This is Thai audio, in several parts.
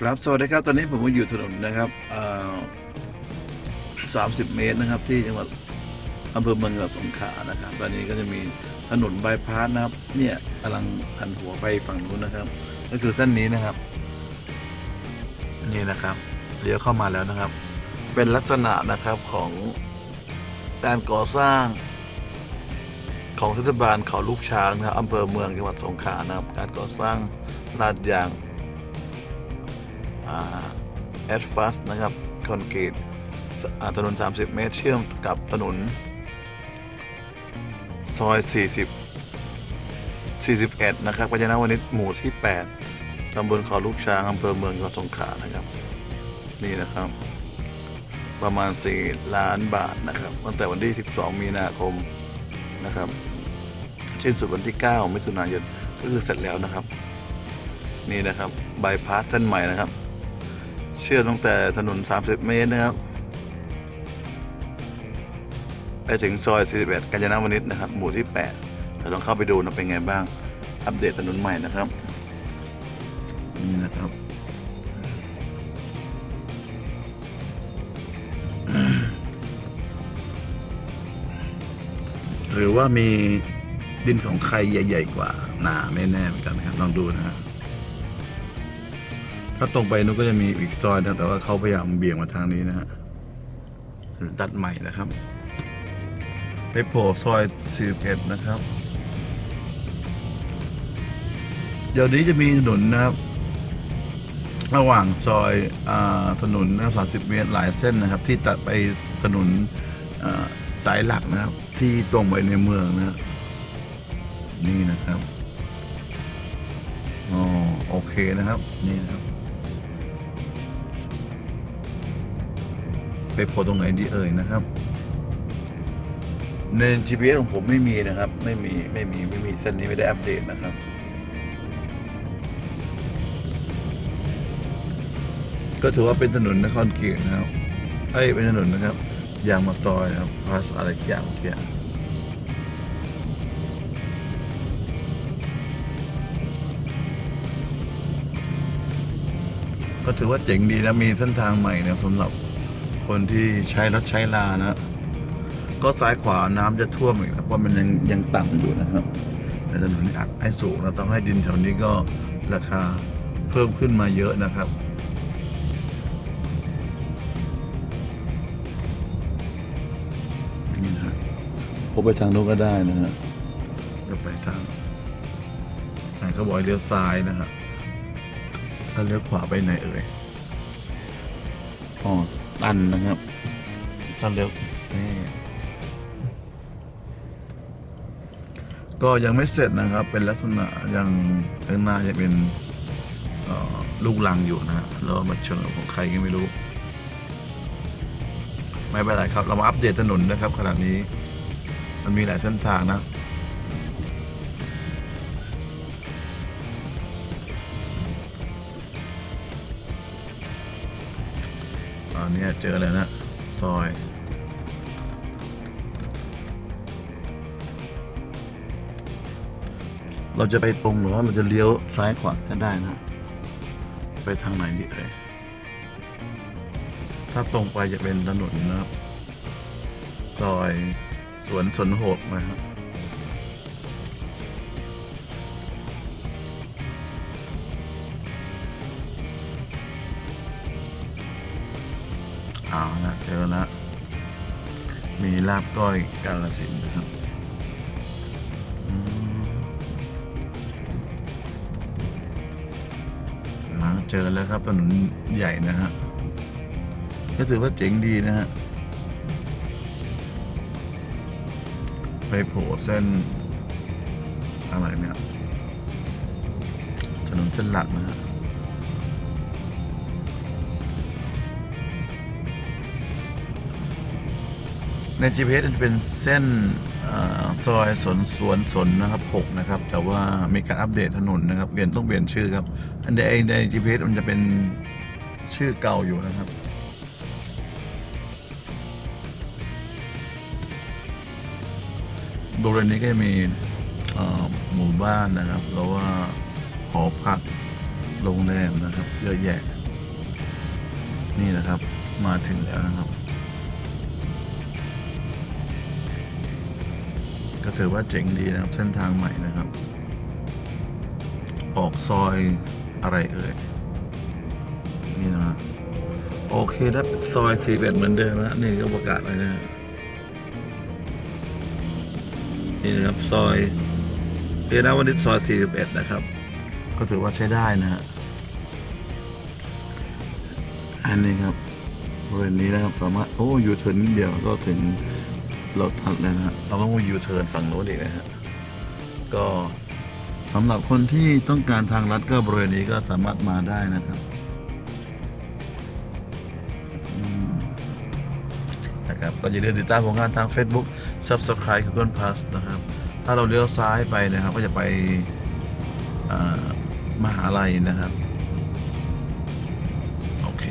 ครับสวัสดีครับตอนนี้ผมก็อยู่ถนนนะครับสามสิบเมตรนะครับ ที่จังหวัดอำเภอเมืองจังหวัดสงขลานะครับ ตอนนี้ก็จะมีถนนบายพาสนะครับ เนี่ยกำลังหันหัวไปฝั่งนู้นนะครับ ก็คือเส้นนี้นะครับ นี่นะครับเลี้ยวเข้ามาแล้วนะครับ เป็นลักษณะนะครับของการก่อสร้างของเทศบาลเขาลูกช้างนะครับอำเภอเมืองจังหวัดสงขลานะครับ การก่อสร้างลาดยาง แอดฟัสนะครับคอนกรีตสอ่าถนน 30 เมตร เชื่อมกับถนน ซอย 40 41 นะครับกัญญนาวนิชหมู่ที่ 8 ตำบลขาลูกช้างอำเภอเมืองจังหวัดสงขลานะครับ นี่นะครับ ประมาณ 4 ล้านบาทนะครับ ตั้งแต่วันที่ 12 มีนาคมนะครับสิ้นสุดวันที่ 9 มิถุนายนก็คือเสร็จแล้วนะครับ นี่นะครับบายพาสเส้นใหม่นะครับ เชื่อตั้งแต่ถนน 30 เมตรนะครับไปถึงซอย 41 กาญจนวนิชนะครับ หมู่ที่ 8 เราลองเข้าไปดูนะเป็นไงบ้าง อัปเดตถนนใหม่นะครับ นี่นะครับ หรือว่ามีดินของใครใหญ่ ๆ กว่า หนาไม่แน่เหมือนกันนะครับ ลองดูนะฮะ ถ้าตรงไปนู้นก็จะมีอีกซอยนะแต่ว่าเขาพยายามเบี่ยงมาทางนี้นะฮะตัดใหม่นะครับไปโผล่ซอย 41 นะครับ เดี๋ยวนี้จะมีถนนนะครับ ระหว่างซอยอถนนนะครับ30 เมตรหลายเส้นนะครับ ที่ตัดไปถนนสายหลักนะครับ ที่ตรงไปในเมืองนะนี่นะครับอ๋อโอเคนะครับ นี่นะครับ ไปโผล่ตรงไหนดีเอ่ยนะครับ ใน GPS ของผมไม่มีนะครับ ไม่มีไม่มีไม่มีเส้นนี้ไม่ได้อัปเดตนะครับ ก็ถือว่าเป็นถนนนครเกียรตินะครับไอ้เป็นถนนนะครับยางมาตอยนะครับพาสอะไรอย่างเกียก็ถือว่าเจ๋งดีนะมีเส้นทางใหม่นะสำหรับ คนที่ใช้รถใช้ลานะ ก็ซ้ายขวาน้ำจะท่วมอีกนะเพราะมันยังยังต่ำอยู่นะครับแต่ถนนนี้อัดให้สูงเราต้องให้ดินแถวนี้ก็ราคาเพิ่มขึ้นมาเยอะนะครับนี่นะฮะผมไปทางโน้นก็ได้นะฮะจะไปทางไหนเขาบอกให้เลี้ยวซ้ายนะฮะถ้าเลี้ยวขวาไปไหนเอ่ย อ๋อตันนะครับถ้าเลี้ยวนี่ก็ยังไม่เสร็จนะครับ เป็นลักษณะยังข้างหน้าจะเป็นเอ่อลูกลังอยู่นะฮะแล้วมาชนกับของใครก็ไม่รู้ ไม่เป็นไรครับ เรามาอัปเดตถนนนะครับขณะนี้ มันมีหลายเส้นทางนะ ตอนนี้เจอแล้วนะ ซอย เราจะไปตรงหรือว่าเราจะเลี้ยวซ้ายขวาก็ได้นะ ไปทางไหนดีเอ่ยถ้าตรงไปจะเป็นถนนนะครับ ซอยสวนสนโหกนะครับ เอาละเจอละมีลาบก้อยกาลสินนะครับมาเจอแล้วครับถนนใหญ่นะฮะก็ถือว่าเจ๋งดีนะฮะไปโผล่เส้นอะไรเนี่ยถนนเส้นหลักนะฮะ ใน GPS จะเป็นเส้นอซอยสวนสวนสนนะครับ6นะครับ แต่ว่ามีการอัปเดตถนนนะครับเปลี่ยนต้องเปลี่ยนชื่อครับ อันในใน GPS มันจะเป็นชื่อเก่าอยู่นะครับบริเวณนี้ก็จะมีหมู่บ้านนะครับแล้วว่าหอพักโรงแรมนะครับเยอะแยะ นี่นะครับมาถึงแล้วนะครับ ถือว่าเจ๋งดีนะครับ เส้นทางใหม่นะครับ ออกซอยอะไรเอ่ย นี่นะ โอเคถ้าซอยสี่เหมือนเดิมนะนี่ก็ประกาศเลยนะนี่นะครับซอยเรียนวันนี้ซอย41นะครับ ก็ถือว่าใช้ได้นะฮะอันนี้ครับบริเวณนี้นะครับสามารถโอ้ยูเทิร์นนิดเดียวก็ถึง ราทัดแล้วนะฮะเราต้องยูเทิร์นฝั่งโน้นอีกนะฮะก็สำหรับคนที่ต้องการทางลัดก็บริเวณนี้ก็สามารถมาได้นะครับนะครับก็อย่าลืมติดตามผลงานทาง Facebook Subscribe Google Plus นะครับ ถ้าเราเลี้ยวซ้ายไปนะครับ ก็จะไปอ่ามหาลัยนะครับ โอเค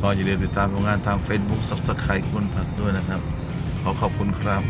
ก็อย่าลืมติดตามผลงานทาง Facebook Subscribe Google Plus ด้วยนะครับ ขอขอบคุณครับ